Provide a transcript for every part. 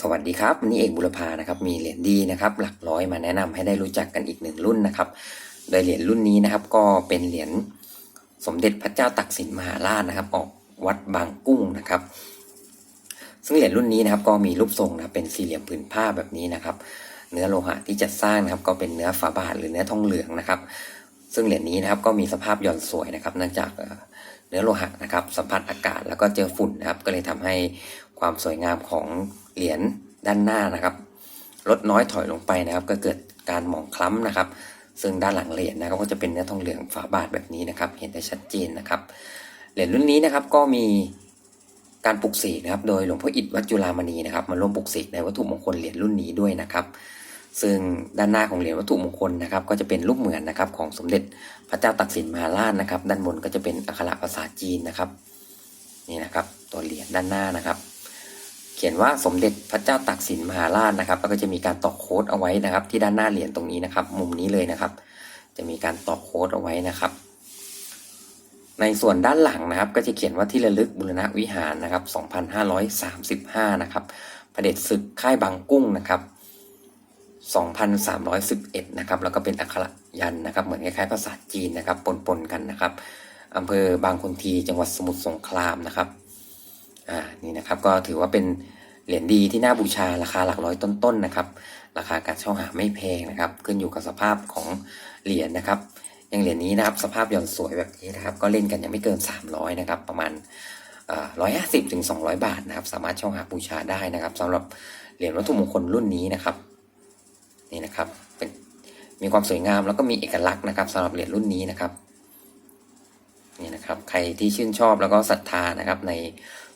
สวัสดีครับวันนี้เอกบุรพานะครับมีเหรียญดีนะครับหลักร้อยมาแนะนำให้ได้รู้จักกันอีกหนึ่งรุ่นนะครับ โดยเหรียญรุ่นนี้นะครับก็เป็นเหรียญสมเด็จพระเจ้าตักสินมหาราชนะครับ ออกวัดบางกุ้งนะครับ ซึ่งเหรียญรุ่นนี้นะครับก็มีรูปทรงนะเป็นสี่เหลี่ยมผืนผ้าแบบนี้นะครับ เนื้อโลหะที่จะสร้างนะครับ ก็เป็นเนื้อฝาบาทหรือเนื้อทองเหลืองนะครับ ซึ่งเหรียญนี้นะครับก็มีสภาพหย่อนสวยนะครับเนื่องจากเอ่อเนื้อโลหะนะครับ สัมผัสอากาศแล้วก็เจอฝุ่นนะครับ ก็เลยทำให้ความสวยงามของ เหรียญด้านหน้านะครับ ลดน้อยถอยลงไปนะครับ ก็เกิดการหมองคล้ำนะครับ ซึ่งด้านหลังเหรียญนะครับก็จะเป็นเนื้อทองเหลืองฝาบาทแบบนี้นะครับ เห็นได้ชัดเจนนะครับ เหรียญรุ่นนี้นะครับก็มีการปลุกเสกนะครับ โดยหลวงพ่ออิฐวัดจุฬามณีนะครับ มาร่วมปลุกเสกในวัตถุมงคลเหรียญรุ่นนี้ด้วยนะครับ ซึ่งด้านหน้าของเหรียญวัตถุมงคลนะครับ ก็จะเป็นรูปเหมือนนะครับของสมเด็จพระเจ้าตักสินมหาราชนะครับ ด้านบนก็จะเป็นอักขระภาษาจีนนะครับ นี่นะครับ ตัวเหรียญด้านหน้านะครับ เขียนว่าสมเด็จพระเจ้าตากสินมหาราชนะครับ แล้วก็จะมีการตอกโค้ดเอาไว้นะครับ ที่ด้านหน้าเหรียญตรงนี้นะครับ มุมนี้เลยนะครับ จะมีการตอกโค้ดเอาไว้นะครับ ในส่วนด้านหลังนะครับ ก็จะเขียนว่าที่ระลึกบุรณวิหารนะครับ 2535 นะครับพระเด็จศึกค่ายบางกุ้งนะครับ 2,311 นะครับ แล้วก็เป็นอักขระยันนะครับ เหมือนคล้ายๆภาษาจีนนะครับ ปนๆกันนะครับอำเภอบางคนทีจังหวัดสมุทรสงครามนะครับ อ่านี่นะครับก็ถือว่าเป็นเหรียญดีที่น่าบูชาราคาหลักร้อยต้นๆนะครับ ราคาการเช่าหาไม่แพงนะครับ ขึ้นอยู่กับสภาพของเหรียญนะครับอย่างเหรียญนี้นะครับสภาพย่อนสวยแบบนี้นะครับ ก็เล่นกันยังไม่เกิน 300นะครับประมาณร้อยห้าสิบถึงสองร้อยบาทนะครับ สามารถเช่าหาบูชาได้นะครับสำหรับเหรียญวัตถุมงคลรุ่นนี้นะครับนี่นะครับเป็นมีความสวยงามแล้วก็มีเอกลักษณ์นะครับสำหรับเหรียญรุ่นนี้นะครับนี่นะครับ ใครที่ชื่นชอบแล้วก็ศรัทธานะครับใน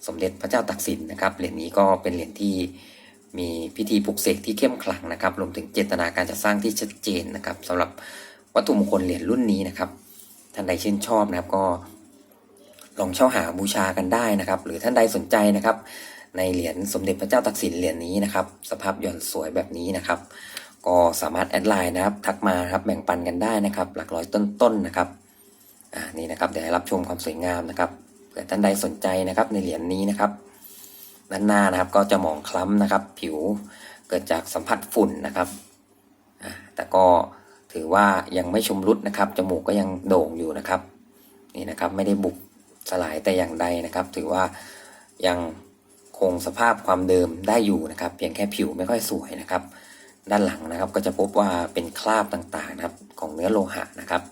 สมเด็จพระเจ้าตักสินนะครับเหรียญนี้ก็เป็นเหรียญที่มีพิธีปลุกเสกที่เข้มขลังนะครับรวมถึงเจตนาการจะสร้างที่ชัดเจนนะครับสำหรับวัตถุมงคลเหรียญรุ่นนี้นะครับ ท่านใดชื่นชอบนะครับก็ลองเช่าหาบูชากันได้นะครับ หรือท่านใดสนใจนะครับ ในเหรียญสมเด็จพระเจ้าตักสินเหรียญนี้นะครับ สภาพหย่อนสวยแบบนี้นะครับ ก็สามารถแอดไลน์นะครับ ทักมาครับแบ่งปันกันได้นะครับ หลักร้อยต้นๆนะครับอ่านี่นะครับเดี๋ยวให้รับชมความสวยงามนะครับ ผื่อท่านใดสนใจนะครับในเหรียญนี้นะครับ ด้านหน้านะครับก็จะหมองคล้ำนะครับ ผิวเกิดจากสัมผัสฝุ่นนะครับแต่ก็ถือว่ายังไม่ชมรุดนะครับ จมูกก็ยังโด่งอยู่นะครับ นี่นะครับไม่ได้บุบสลายแต่อย่างใดนะครับ ถือว่ายังคงสภาพความเดิมได้อยู่นะครับ เพียงแค่ผิวไม่ค่อยสวยนะครับ ด้านหลังนะครับก็จะพบว่าเป็นคราบต่างๆนะครับ ของเนื้อโลหะนะครับ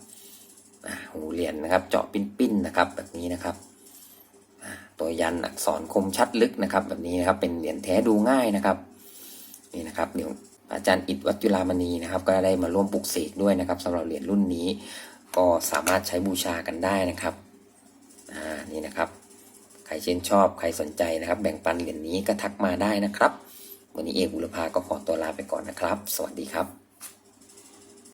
หูเหรียญนะครับ เจาะปิ้นๆนะครับ แบบนี้นะครับ ตัวยันอักษรคมชัดลึกนะครับ แบบนี้นะครับเป็นเหรียญแท้ดูง่ายนะครับนี่นะครับเดี๋ยวอาจารย์อิฐวัจุฬามณีนะครับ ก็ได้มาร่วมปลุกเสกด้วยนะครับสำหรับเหรียญรุ่นนี้ ก็สามารถใช้บูชากันได้นะครับอ่านี่นะครับ ใครเช่นชอบใครสนใจนะครับ แบ่งปันเหรียญนี้ก็ทักมาได้นะครับ วันนี้เอกบุรพาก็ขอตัวลาไปก่อนนะครับ สวัสดีครับ